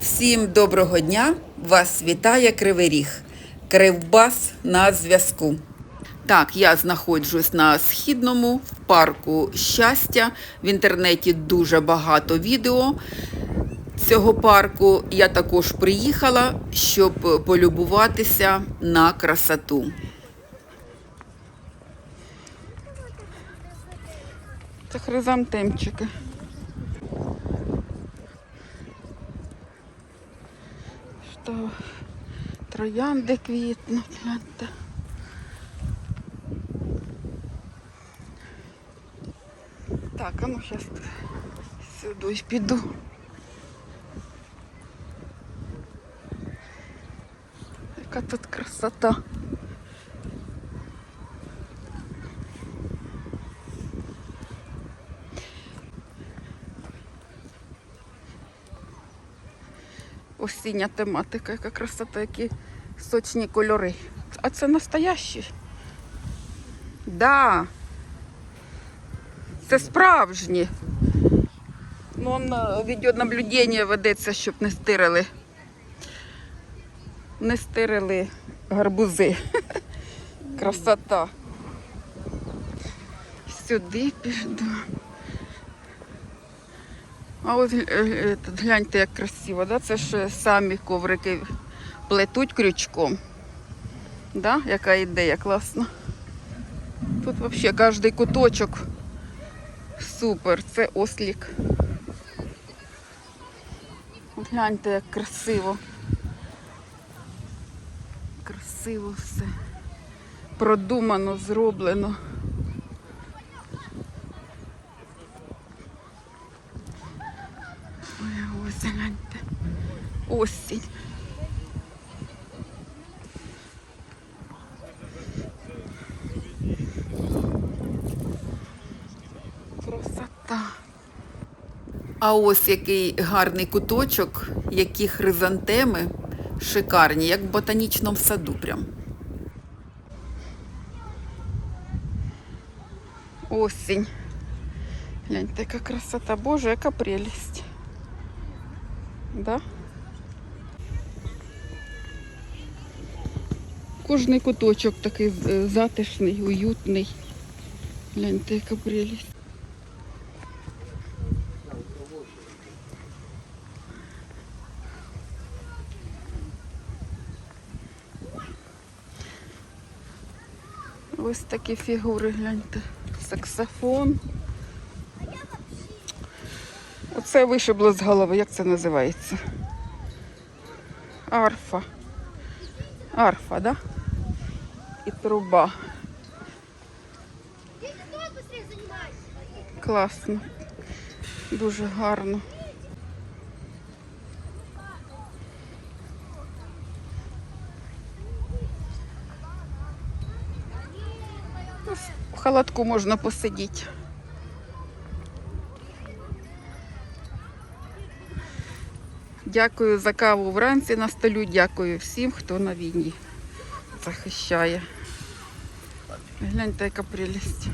Всім доброго дня! Вас вітає Кривий Ріг. Кривбас на зв'язку. Так, я знаходжусь на східному в парку щастя. В інтернеті дуже багато відео цього парку. Я також приїхала, щоб полюбуватися на красоту. Це хризантемчики. Що троянди квітнуть, гляньте. Так, а ну зараз сюди піду. Яка тут красота. Осіння тематика, яка красота, які сочні кольори. А це настоящі? Да. Це справжні. Ну, е, відеонаблюдення ведеться, щоб не стирили. Не стирили гарбузи. Красота. Сюди піду. А ось е, е, гляньте, як красиво, да? це ж самі коврики плетуть крючком. Да? Яка ідея класна. Тут взагалі кожний куточок супер, це ослік. От гляньте, як красиво. Красиво все. Продумано, зроблено. Ой, ось гляньте. Осінь. Красота. А ось який гарний куточок, які хризантеми шикарні, як в ботанічному саду прям. Осінь. Гляньте, яка красота. Боже, яка прелість. Да? Кожний куточок такий е, затишний, уютний. Гляньте, яка прелість. Ось такі фігури, гляньте. Саксофон. Оце вишибло з голови, як це називається? Арфа. Арфа, да? І труба. Класно. Дуже гарно. В халатку можна посидіти. Дякую за каву вранці на столі. Дякую всім, хто на війні захищає. Гляньте, яка прелість.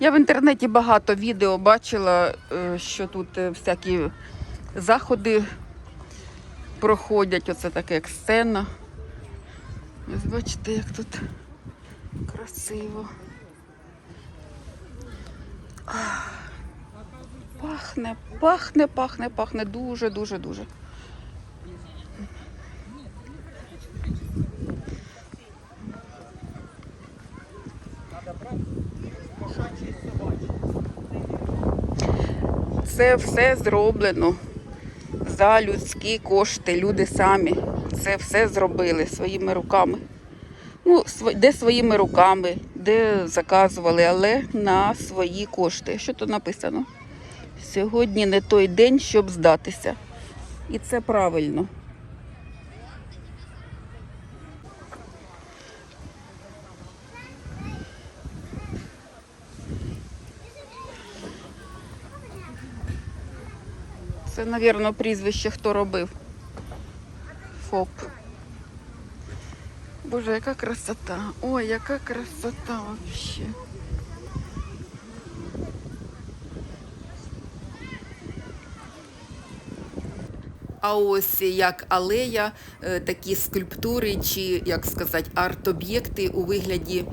Я в інтернеті багато відео бачила, е, що тут е, всякі заходи проходять. Оце таке як сцена. Ось бачите, як тут красиво. Ах. Пахне, пахне, пахне, пахне дуже, дуже, дуже. Це все зроблено за людські кошти. Люди самі це все зробили своїми руками. Ну, де своїми руками, де заказували, але на свої кошти. Що тут написано? Сьогодні не той день, щоб здатися. І це правильно. Мабуть, прізвище, хто робив. Хоп. Боже, яка красота. Ой, яка красота вообще. А ось як алея, е, такі скульптури чи, як сказати, арт-об'єкти у вигляді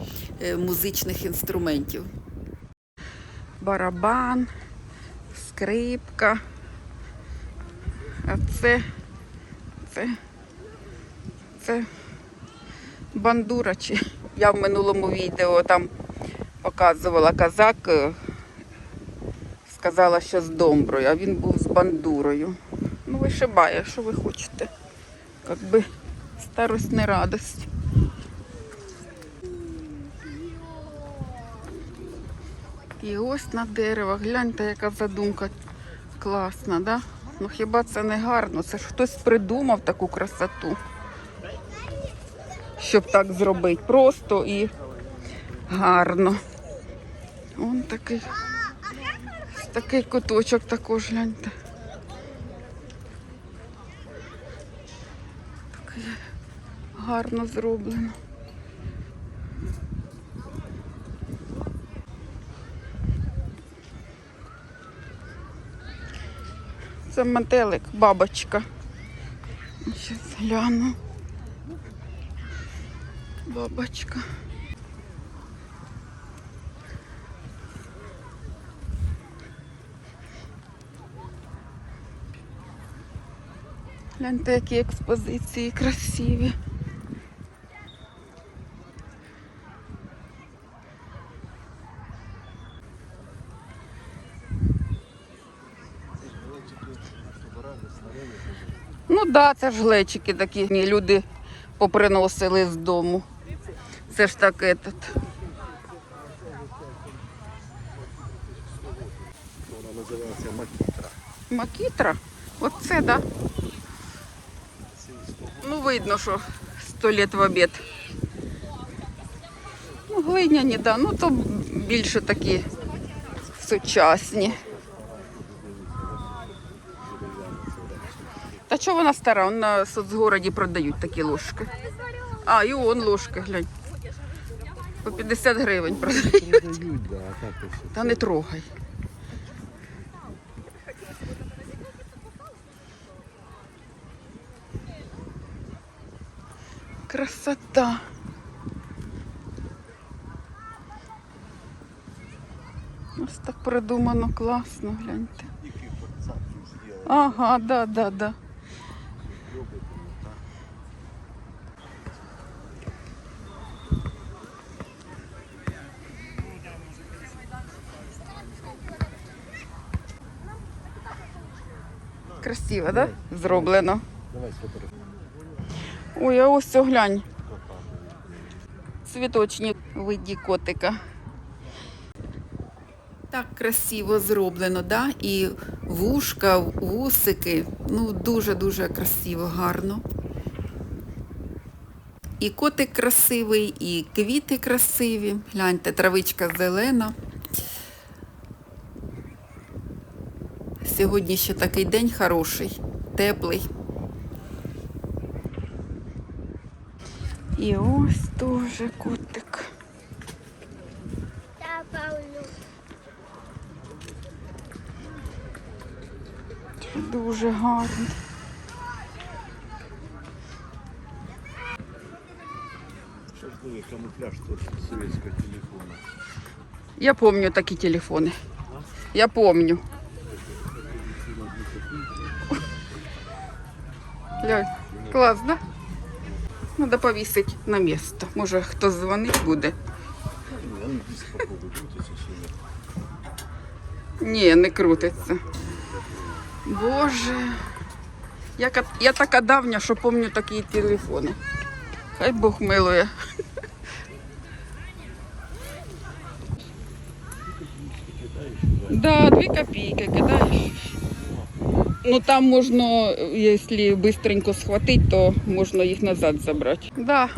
е, музичних інструментів. Барабан, скрипка. А це, це, це бандура. Я в минулому відео там показувала казак, е, сказала, що з домброю, а він був з бандурою. Ну, вишибає, що ви хочете. Как би старость не радость. І ось на дерево, гляньте, яка задумка класна, да? Ну хіба це не гарно? Це ж хтось придумав таку красоту. Щоб так зробити. Просто і гарно. Он такий, такий куточок також гляньте. Таке гарно зроблено. Це метелик, бабочка. Зараз гляну. Бабочка. Гляньте, які експозиції красиві. Да, це ж глечики такі. Люди поприносили з дому. Це ж так этот. Вона називається Макітра. Макітра? Оце, да. Ну, видно, що сто літ в обід. Ну, глиняні, да. Ну, то більше такі сучасні. Чого вона стара? Вон на соцгороді продають такі ложки. А, і он ложки, глянь. По 50 гривень продають. Та не трогай. Красота. Ось так придумано класно, гляньте. Ага, да, да, да. Красиво, да? Зроблено. Давай. Ой, а ось це глянь. Цвіточні в виді котика. Так красиво зроблено, да? І вушка, вусики. Ну, дуже-дуже красиво, гарно. І котик красивий, і квіти красиві. Гляньте, травичка зелена. Сьогодні ще такий день хороший, теплий. І ось теж котик. Дуже гарно. Що ж диви, камуфляж тут совєтського телефону. Я помню такі телефони. Я помню. Глянь, клас, да? Надо повісити на місто. Може, хто дзвонить буде. Ні, не крутиться. Боже. Я, я така давня, що пам'ятаю такі телефони. Хай Бог милує. Да, дві копійки кидаєш. Ну там можна, якщо швидко схватити, то можна їх назад забрати. Да.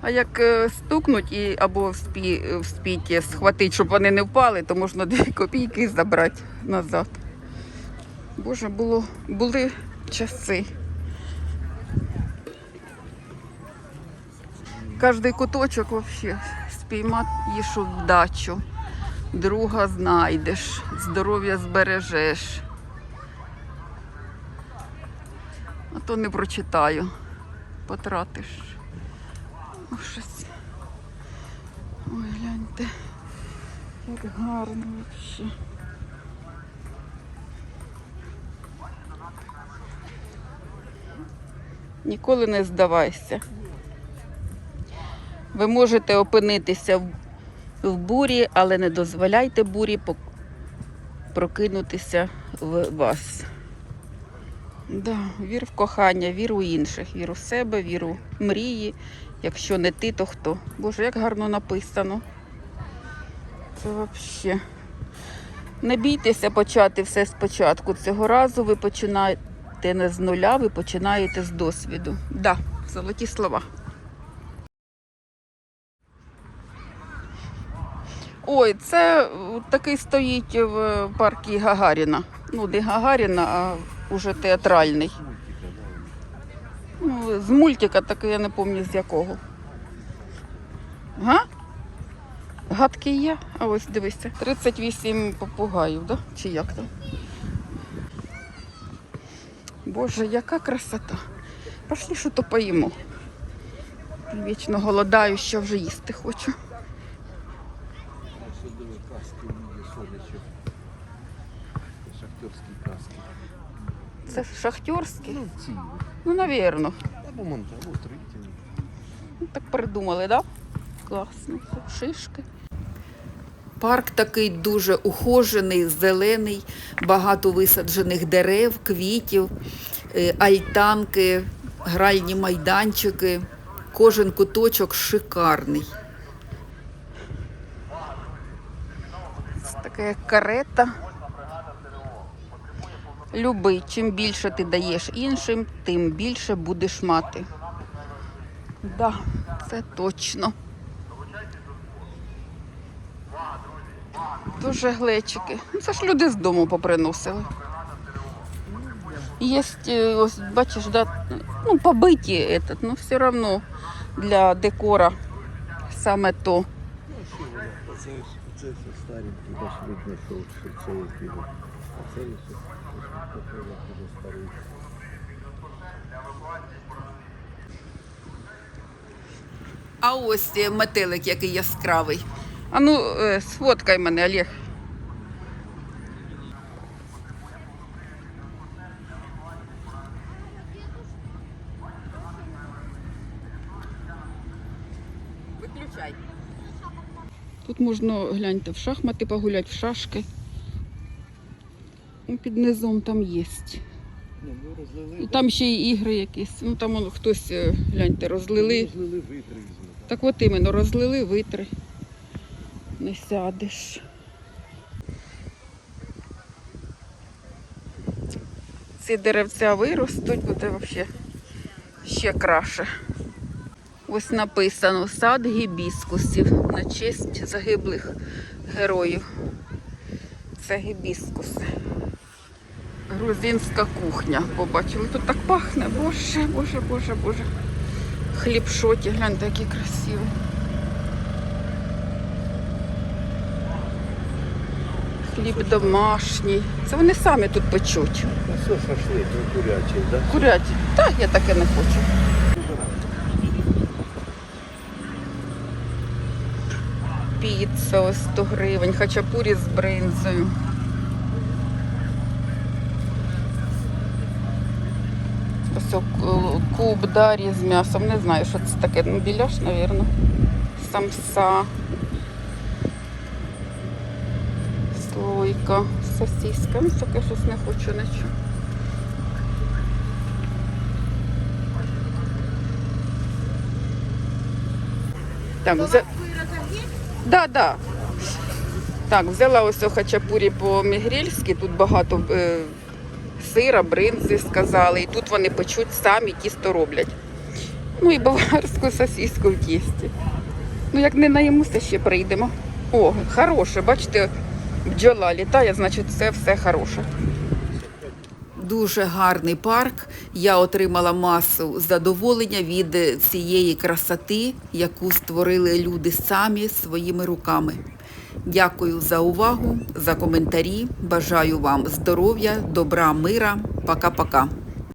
А як е, стукнуть і або в, спі, в спіті схватити, щоб вони не впали, то можна дві копійки забрати назад. Боже, було, були часи. Кожний куточок взагалі спіймаєш вдачу. Друга знайдеш, здоров'я збережеш. А то не прочитаю. Потратиш. О, щось. Ой, гляньте. Як гарно взагалі. Ніколи не здавайся. Ви можете опинитися в, в бурі, але не дозволяйте бурі прокинутися в вас. Да, вір в кохання, вір у інших, вір у себе, вір у мрії. Якщо не ти, то хто? Боже, як гарно написано. Це взагалі. Не бійтеся почати все спочатку. Цього разу ви починаєте не з нуля, ви починаєте з досвіду. Да, золоті слова. Ой, це такий стоїть в парку Гагаріна. Ну, не Гагаріна, а вже театральний. Ну, з мультика такий, я не пам'ятаю з якого. Га? Гадкий я? А ось дивися. 38 попугаїв, да? Чи як там? Боже, яка красота. Пошли, що то поїмо. Вічно голодаю, що вже їсти хочу. Шахтерські каски. Це шахтерські? Ну, ці. Ну, навірно. Або монта, або строїтельні. Ну, так придумали, так? Да? Класно, шишки. Парк такий дуже ухожений, зелений, багато висаджених дерев, квітів, е, альтанки, гральні майданчики. Кожен куточок шикарний. Це така як карета. Люби, чим більше ти даєш іншим, тим більше будеш мати. Да, це точно. Дуже глечики. Ну, Це ж люди з дому поприносили. Є, е, ось бачиш, да, ну, побиті, этот, ну все одно для декора саме то. Ну, що воно? Оце, оце все старенькі, бач, видно, що, це які. А ось е, метелик який яскравий. А ну, е, сфоткай мене, Олег. Виключай. Тут можна, гляньте, в шахмати погуляти, в шашки. Ну, Під низом там є. Ну. І там ще й ігри якісь. Ну там он, хтось, е, гляньте, розлили. Розлили витри. Так от іменно розлили, витри. Не сядеш. Ці деревця виростуть, буде взагалі ще краще. Ось написано сад гібіскусів на честь загиблих героїв. Це гібіскуси. Грузинська кухня. Побачили, тут так пахне. Боже, боже, боже, боже. Хлібшоті, гляньте, які красиві. Хліб домашній. Це вони самі тут печуть. Що шашлик, курячий, да? Курять. Та я таке не хочу. Піца ось 100 гривень, хачапурі з бринзою. Ось о, ку- куб дарі з м'ясом. Не знаю, що це таке. Ну, біляш, мабуть. Самса. Слойка, сосиска. Ну, таке щось не хочу нічого. Так, взя... да, да. Так, взяла ось хачапурі по-мігрільськи, тут багато е, сира, бринзи сказали, і тут вони печуть самі, тісто роблять. Ну і баварську сосиску в тісті. Ну, як не наїмося, ще прийдемо. О, хороше, бачите, бджола літає, значить це все хороше. Дуже гарний парк. Я отримала масу задоволення від цієї красоти, яку створили люди самі своїми руками. Дякую за увагу, за коментарі. Бажаю вам здоров'я, добра, мира. Пока-пока.